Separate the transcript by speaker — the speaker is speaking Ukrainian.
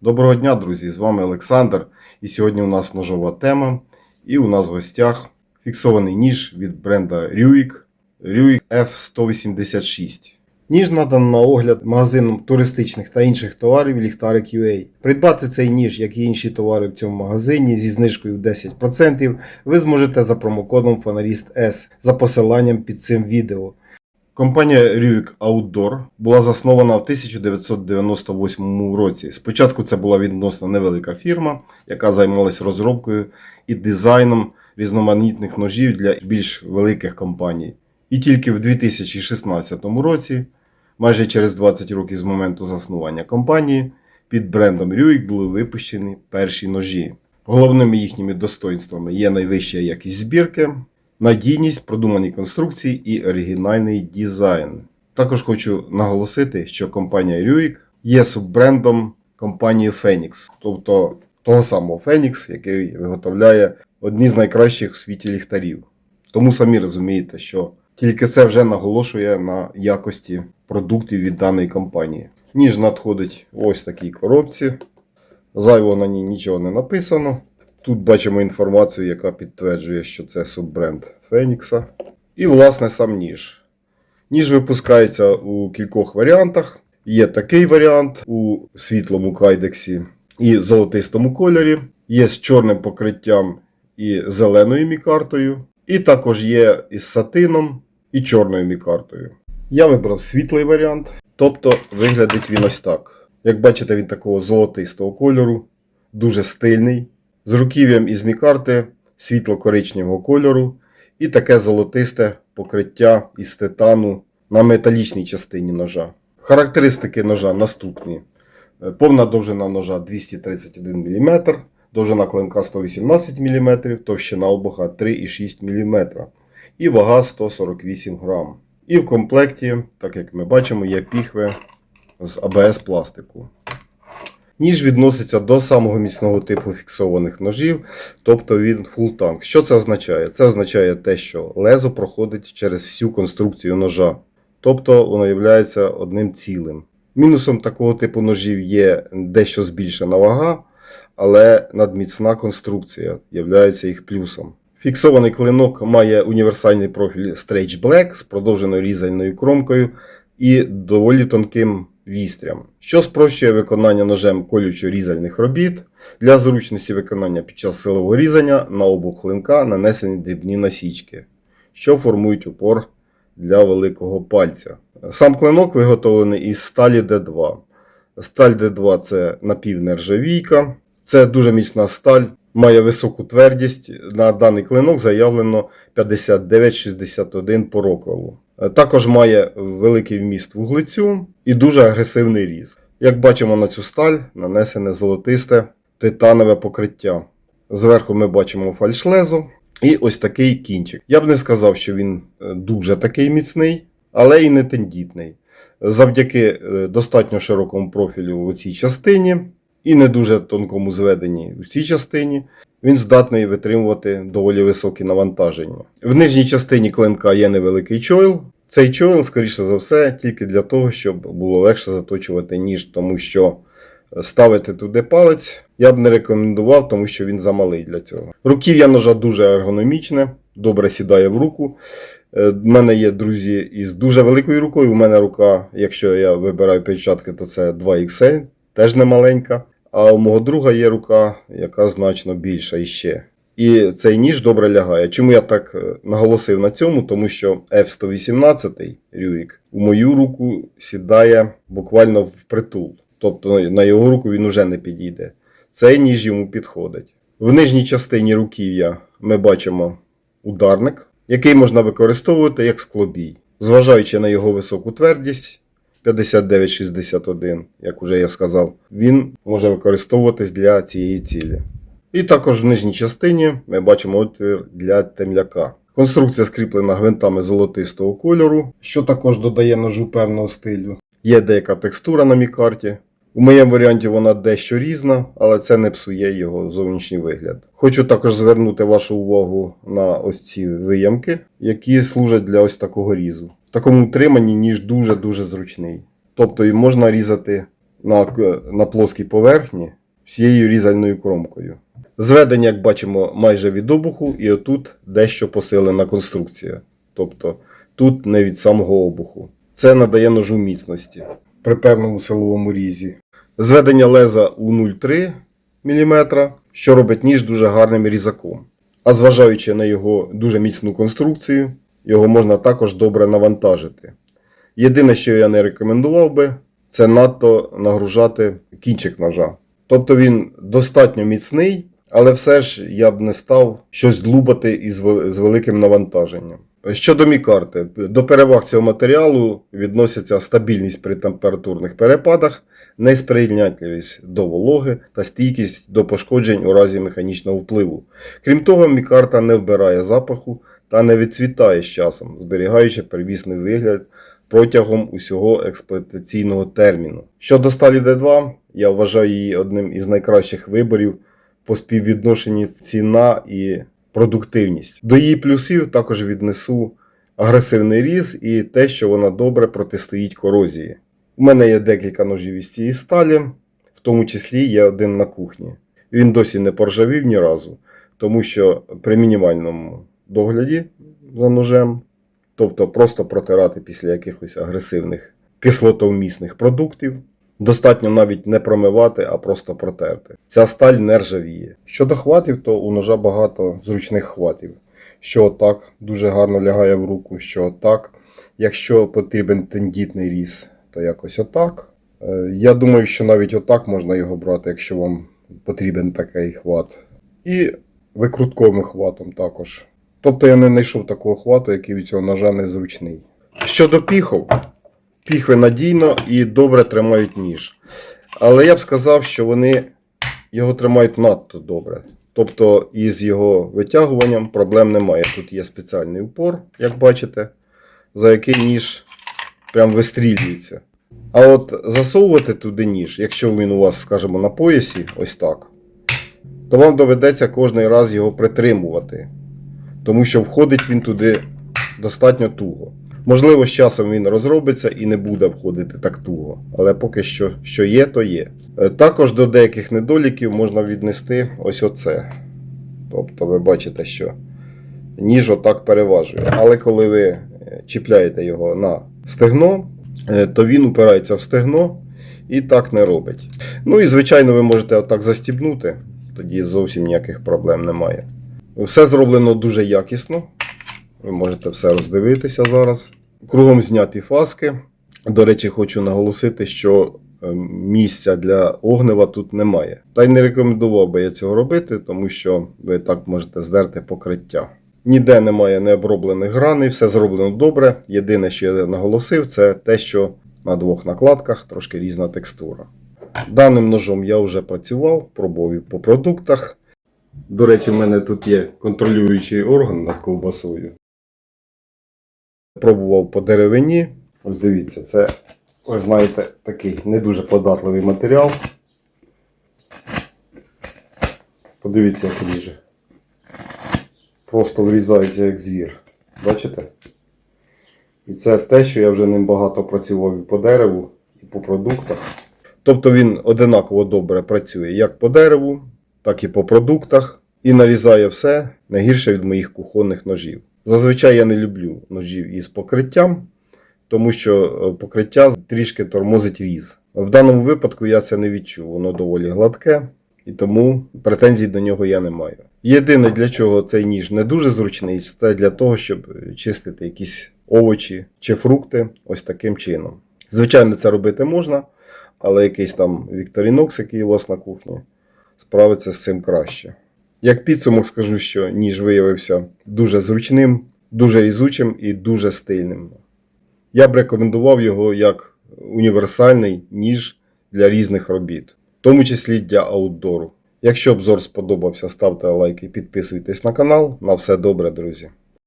Speaker 1: Доброго дня, друзі! З вами Олександр. І сьогодні у нас ножова тема. І у нас в гостях фіксований ніж від бренда Ruik Ruik F186. Ніж надано на огляд магазином туристичних та інших товарів Ліхтарик UA. Придбати цей ніж, як і інші товари в цьому магазині зі знижкою в 10% ви зможете за промокодом Фонаріст S за посиланням під цим відео. Компанія Ruik Outdoor була заснована в 1998 році. Спочатку це була відносно невелика фірма, яка займалась розробкою і дизайном різноманітних ножів для більш великих компаній. І тільки в 2016 році, майже через 20 років з моменту заснування компанії, під брендом Ruik були випущені перші ножі. Головними їхніми достоинствами є найвища якість збірки, надійність, продумані конструкції і оригінальний дизайн. Також хочу наголосити, що компанія Ruik є суббрендом компанії Phoenix, тобто того самого Phoenix, який виготовляє одні з найкращих у світі ліхтарів. Тому самі розумієте, що тільки це вже наголошує на якості продуктів від даної компанії. Ніж надходить ось такій коробці. Зайво на ній нічого не написано. Тут бачимо інформацію, яка підтверджує, що це суббренд Фенікса. І, власне, сам ніж. Ніж випускається у кількох варіантах. Є такий варіант у світлому кайдексі і золотистому кольорі. Є з чорним покриттям і зеленою мікартою. І також є із сатином і чорною мікартою. Я вибрав світлий варіант, тобто виглядить він ось так. Як бачите, він такого золотистого кольору, дуже стильний з руків'ям із мікарти світло-коричневого кольору і таке золотисте покриття із титану на металічній частині ножа. Характеристики ножа наступні: Е, повна довжина ножа 231 мм, довжина клинка 118 мм, товщина обуха 3,6 мм і вага 148 грам. І в комплекті, так як ми бачимо, є піхви з АБС пластику. Ніж відноситься до самого міцного типу фіксованих ножів, тобто він full tank. Що це означає? Це означає те, що лезо проходить через всю конструкцію ножа, тобто воно є одним цілим. Мінусом такого типу ножів є дещо збільшена вага, але надміцна конструкція є їх плюсом. Фіксований клинок має універсальний профіль Stretch Black з продовженою різальною кромкою і доволі тонким вістрям, що спрощує виконання ножем колючо-різальних робіт для зручності виконання під час силового різання на обух клинка нанесені дрібні насічки, що формують упор для великого пальця. Сам клинок виготовлений із сталі D2. Сталь D2 це напівнержавійка, це дуже міцна сталь, має високу твердість. На даний клинок заявлено 5961 по роквелу. Також має великий вміст вуглецю і дуже агресивний різ. Як бачимо на цю сталь, нанесене золотисте титанове покриття. Зверху ми бачимо фальшлезо і ось такий кінчик. Я б не сказав, що він е, дуже такий міцний, але і не тендітний. Завдяки е, достатньо широкому профілю у цій частині і не дуже тонкому зведенні у цій частині, він здатний витримувати доволі високі навантаження. В нижній частині клинка є невеликий чойл. Цей чойл, скоріше за все, тільки для того, щоб було легше заточувати ніж, тому що ставити туди палець я б не рекомендував, тому що він замалий для цього. Руків'я ножа дуже ергономічне, добре сідає в руку. У мене є друзі із дуже великою рукою. У мене рука, якщо я вибираю перчатки, то це 2XL, теж не маленька. А у мого друга є рука, яка значно більша іще. І цей ніж добре лягає. Чому я так е, наголосив на цьому? Тому що F118 Рюїк у мою руку сідає буквально впритул. Тобто на його руку він уже не підійде. Цей ніж йому підходить. В нижній частині руків'я ми бачимо ударник, який можна використовувати як склобій. Зважаючи на його високу твердість, 5961, як уже я сказав, він може використовуватись для цієї цілі. І також в нижній частині ми бачимо отвір для темляка. Конструкція скріплена гвинтами золотистого кольору, що також додає ножу певного стилю. Є деяка текстура на мікарті. У моєму варіанті вона дещо різна, але це не псує його зовнішній вигляд. Хочу також звернути вашу увагу на ось ці виямки, які служать для ось такого різу. В такому утриманні ніж дуже-дуже зручний. Тобто і можна різати на, на плоскій поверхні всією різальною кромкою. Зведення, як бачимо, майже від обуху, і отут дещо посилена конструкція. Тобто тут не від самого обуху. Це надає ножу міцності при певному силовому різі. Зведення леза у 0,3 мм, що робить ніж дуже гарним різаком. А зважаючи на його дуже міцну конструкцію, його можна також добре навантажити. Єдине, що я не рекомендував би, це надто нагружати кінчик ножа. Тобто він достатньо міцний, але все ж я б не став щось длубати із з великим навантаженням. Щодо мікарти, до переваг цього матеріалу відносяться стабільність при температурних перепадах, несприйнятливість до вологи та стійкість до пошкоджень у разі механічного впливу. Крім того, мікарта не вбирає запаху та не відцвітає з часом, зберігаючи первісний вигляд протягом усього експлуатаційного терміну. Щодо сталі D2, я вважаю її одним із найкращих виборів по співвідношенні ціна і продуктивність. До її плюсів також віднесу агресивний різ і те, що вона добре протистоїть корозії. У мене є декілька ножів із цієї сталі, в тому числі є один на кухні. Він досі не поржавів ні разу, тому що при мінімальному догляді за ножем, тобто просто протирати після якихось агресивних кислотовмісних продуктів, достатньо навіть не промивати, а просто протерти. Ця сталь не ржавіє. Щодо хватів, то у ножа багато зручних хватів. Що отак дуже гарно лягає в руку, що отак. Якщо потрібен тендітний різ, то якось отак. Е, Я думаю, що навіть отак можна його брати, якщо вам потрібен такий хват. І викрутковим хватом також. Тобто я не знайшов такого хвату, який від цього ножа незручний. Щодо піхов, піхви надійно і добре тримають ніж. Але я б сказав, що вони його тримають надто добре. Тобто із його витягуванням проблем немає. Тут є спеціальний упор, як бачите, за який ніж прям вистрілюється. А от засовувати туди ніж, якщо він у вас, скажімо, на поясі, ось так, то вам доведеться кожний раз його притримувати. Тому що входить він туди достатньо туго. Можливо, з часом він розробиться і не буде входити так туго, але поки що, що є, то є. Е, Також до деяких недоліків можна віднести ось оце. Тобто ви бачите, що ніж отак переважує. Але коли ви е, чіпляєте його на стегно, е, то він упирається в стегно і так не робить. Ну і звичайно, ви можете отак застібнути, тоді зовсім ніяких проблем немає. Все зроблено дуже якісно. Ви можете все роздивитися зараз. Кругом зняті фаски. До речі, хочу наголосити, що е, місця для огнива тут немає. Та й не рекомендував би я цього робити, тому що ви так можете здерти покриття. Ніде немає необроблених граней, все зроблено добре. Єдине, що я наголосив, це те, що на двох накладках трошки різна текстура. Даним ножом я вже працював, пробував по продуктах. До речі, в мене тут є контролюючий орган над ковбасою. Пробував по деревині. Ось дивіться, це, ви знаєте, такий не дуже податливий матеріал. Подивіться, як ріже. Просто врізається як звір. Бачите? І це те, що я вже ним багато працював і по дереву, і по продуктах. Тобто він одинаково добре працює як по дереву, так і по продуктах, і нарізає все не гірше від моїх кухонних ножів. Зазвичай я не люблю ножів із покриттям, тому що е, покриття трішки тормозить різ. В даному випадку я це не відчув, воно доволі гладке, і тому претензій до нього я не маю. Єдине, для чого цей ніж не дуже зручний, це для того, щоб чистити якісь овочі чи фрукти ось таким чином. Звичайно, це робити можна, але якийсь там Victorinox, який у вас на кухні, справиться з цим краще. Як підсумок скажу, що ніж виявився дуже зручним, дуже різучим і дуже стильним. Я б рекомендував його як універсальний ніж для різних робіт, в тому числі для аутдору. Якщо обзор сподобався, ставте лайк і підписуйтесь на канал. На все добре, друзі!